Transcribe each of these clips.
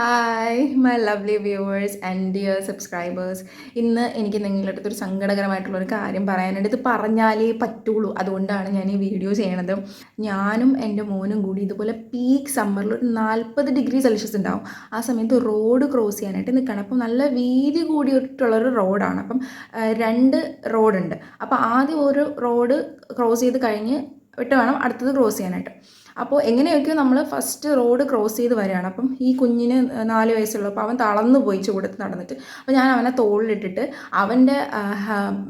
Hi my lovely viewers and dear subscribers ഇന്ന് എനിക്ക് നിങ്ങളുടെ അടുത്തൊരു സങ്കടകരമായിട്ടുള്ള ഒരു കാര്യം പറയാനുണ്ട്. ഇത് പറഞ്ഞാലേ പറ്റുള്ളൂ അതുകൊണ്ടാണ് ഞാൻ ഈ വീഡിയോ ചെയ്യണത്. ഞാനും എന്റെ മോനും കൂടി ഇതുപോലെ പീക്ക് സമ്മറിൽ ഒരു നാൽപ്പത് ഡിഗ്രി സെൽഷ്യസ് ഉണ്ടാവും. ആ സമയത്ത് റോഡ് ക്രോസ് ചെയ്യാനായിട്ട് നിൽക്കണം. അപ്പം നല്ല വീതി കൂടിയിട്ടുള്ളൊരു റോഡാണ് അപ്പം രണ്ട് റോഡുണ്ട് അപ്പോൾ ആദ്യം ഒരു റോഡ് ക്രോസ് ചെയ്ത് കഴിഞ്ഞ് വിട്ട് വേണം അടുത്തത് ക്രോസ് ചെയ്യാനായിട്ട്. അപ്പോൾ എങ്ങനെയൊക്കെയോ നമ്മൾ ഫസ്റ്റ് റോഡ് ക്രോസ് ചെയ്ത് വരികയാണ്. അപ്പം ഈ കുഞ്ഞിന് നാല് വയസ്സുള്ളപ്പോൾ അവൻ തളർന്നു പോയി ചൂടത്ത് നടന്നിട്ട്. അപ്പോൾ ഞാൻ അവനെ തോളിലിട്ടിട്ട് അവന്റെ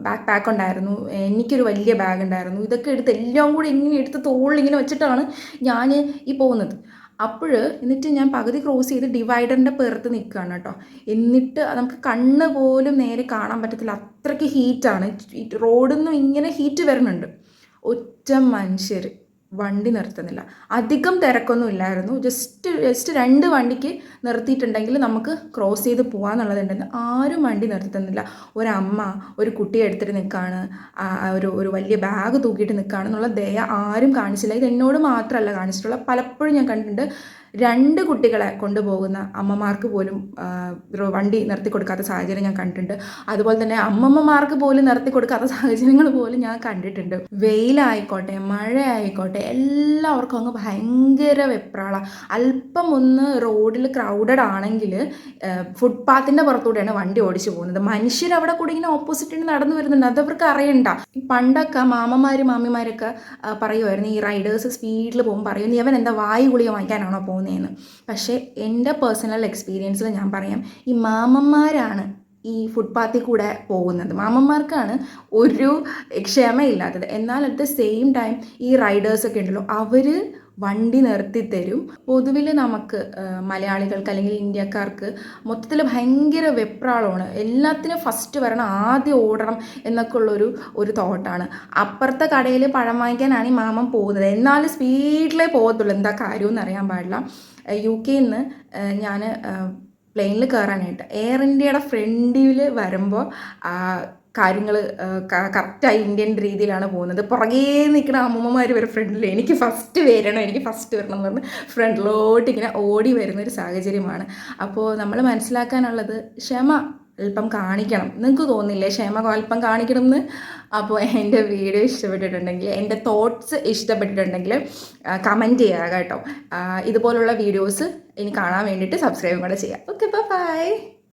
ബാക്ക് പാക്ക് ഉണ്ടായിരുന്നു. എനിക്കൊരു വലിയ ബാഗ് ഉണ്ടായിരുന്നു. ഇതൊക്കെ എടുത്ത് എല്ലാം കൂടി ഇങ്ങനെ എടുത്ത് തോളിലിങ്ങനെ വെച്ചിട്ടാണ് ഞാൻ ഈ പോകുന്നത്. അപ്പോൾ എന്നിട്ട് ഞാൻ പകുതി ക്രോസ് ചെയ്ത് ഡിവൈഡറിന്റെ പുറത്ത് നിൽക്കുകയാണ് കേട്ടോ. എന്നിട്ട് നമുക്ക് കണ്ണ് പോലും നേരെ കാണാൻ പറ്റത്തില്ല. അത്രയ്ക്ക് ഹീറ്റാണ് റോഡിൽ നിന്നും ഇങ്ങനെ ഹീറ്റ് വരുന്നുണ്ട്. ഒറ്റ മനുഷ്യർ വണ്ടി നിർത്തുന്നില്ല. അധികം തിരക്കൊന്നും ഇല്ലായിരുന്നു. ജസ്റ്റ് ജസ്റ്റ് രണ്ട് വണ്ടിക്ക് നിർത്തിയിട്ടുണ്ടെങ്കിൽ നമുക്ക് ക്രോസ് ചെയ്ത് പോകാമെന്നുള്ളതുണ്ടെന്ന് ആരും വണ്ടി നിർത്തുന്നില്ല. ഒരമ്മ ഒരു കുട്ടിയെ എടുത്തിട്ട് നിൽക്കുകയാണ് ഒരു ഒരു വലിയ ബാഗ് തൂക്കിയിട്ട് നിൽക്കുകയാണെന്നുള്ള ദയ ആരും കാണിച്ചില്ല. ഇത് എന്നോട് മാത്രമല്ല കാണിച്ചിട്ടുള്ള പലപ്പോഴും ഞാൻ കണ്ടിട്ടുണ്ട് രണ്ട് കുട്ടികളെ കൊണ്ടുപോകുന്ന അമ്മമാർക്ക് പോലും വണ്ടി നിർത്തി കൊടുക്കാത്ത സാഹചര്യം ഞാൻ കണ്ടിട്ടുണ്ട്. അതുപോലെ തന്നെ അമ്മമ്മമാർക്ക് പോലും നിർത്തി കൊടുക്കാത്ത സാഹചര്യങ്ങൾ പോലും ഞാൻ കണ്ടിട്ടുണ്ട്. വെയിലായിക്കോട്ടെ മഴ ആയിക്കോട്ടെ എല്ലാവർക്കും അങ്ങ് ഭയങ്കര വെപ്രാള. അല്പം ഒന്ന് റോഡിൽ ക്രൗഡഡ് ആണെങ്കിൽ ഫുട്പാത്തിന്റെ പുറത്തൂടെയാണ് വണ്ടി ഓടിച്ചു പോകുന്നത്. മനുഷ്യർ അവിടെ കൂടി ഇങ്ങനെ ഓപ്പോസിറ്റിന് നടന്നു വരുന്നുണ്ട്. അതവർക്ക് അറിയണ്ട. പണ്ടൊക്കെ മാമന്മാരും മാമിമാരൊക്കെ പറയുമായിരുന്നു ഈ റൈഡേഴ്സ് സ്പീഡിൽ പോകുമ്പോൾ പറയും നീ അവൻ എന്താ വായു ഗുളിക വാങ്ങിക്കാനാണോ പോകുന്നതെന്ന് പക്ഷേ എന്റെ പേഴ്സണൽ എക്സ്പീരിയൻസിൽ ഞാൻ പറയാം ഈ മാമന്മാരാണ് ഈ ഫുട്പാത്തിൽ കൂടെ പോകുന്നത്. മാമന്മാർക്കാണ് ഒരു ക്ഷമയില്ലാത്തത്. എന്നാൽ അറ്റ് ദ സെയിം ടൈം ഈ റൈഡേഴ്സൊക്കെ ഉണ്ടല്ലോ അവർ വണ്ടി നിർത്തി തരും പൊതുവിൽ നമുക്ക് മലയാളികൾക്ക് അല്ലെങ്കിൽ ഇന്ത്യക്കാർക്ക് മൊത്തത്തിൽ ഭയങ്കര വെപ്രാളമാണ്. എല്ലാത്തിനും ഫസ്റ്റ് വരണം ആദ്യം ഓടണം എന്നൊക്കെ ഉള്ളൊരു ഒരു തോട്ടാണ്. അപ്പുറത്തെ കടയിൽ പഴം വാങ്ങിക്കാനാണ് ഈ മാമം പോകുന്നത്. എന്നാലും സ്പീഡിലേ പോകത്തുള്ളൂ. എന്താ കാര്യമെന്ന് അറിയാൻ പാടില്ല. യു കെയിൽ നിന്ന് ഞാൻ പ്ലെയിനിൽ കയറാനായിട്ട് എയർ ഇന്ത്യയുടെ ഫ്രണ്ടിൽ വരുമ്പോൾ കാര്യങ്ങൾ കറക്റ്റായി ഇന്ത്യൻ രീതിയിലാണ് പോകുന്നത്. പുറകേ നിൽക്കുന്ന അമ്മമ്മമാർ വരെ ഫ്രണ്ടിൽ എനിക്ക് ഫസ്റ്റ് വരണം എനിക്ക് ഫസ്റ്റ് വരണം എന്ന് പറഞ്ഞ് ഫ്രണ്ടിലോട്ട് ഇങ്ങനെ ഓടി വരുന്നൊരു സാഹചര്യമാണ്. അപ്പോൾ നമ്മൾ മനസ്സിലാക്കാനുള്ളത് ക്ഷമ അല്പം കാണിക്കണം. നിങ്ങൾക്ക് തോന്നില്ലേ ക്ഷമ അല്പം കാണിക്കണം എന്ന്? അപ്പോൾ എന്റെ വീഡിയോ ഇഷ്ടപ്പെട്ടിട്ടുണ്ടെങ്കിൽ എന്റെ തോട്ട്സ് ഇഷ്ടപ്പെട്ടിട്ടുണ്ടെങ്കിൽ കമന്റ് ചെയ്യുക കേട്ടോ. ഇതുപോലുള്ള വീഡിയോസ് ഇനി കാണാൻ വേണ്ടിയിട്ട് സബ്സ്ക്രൈബും കൂടെ ചെയ്യാം. Okay bye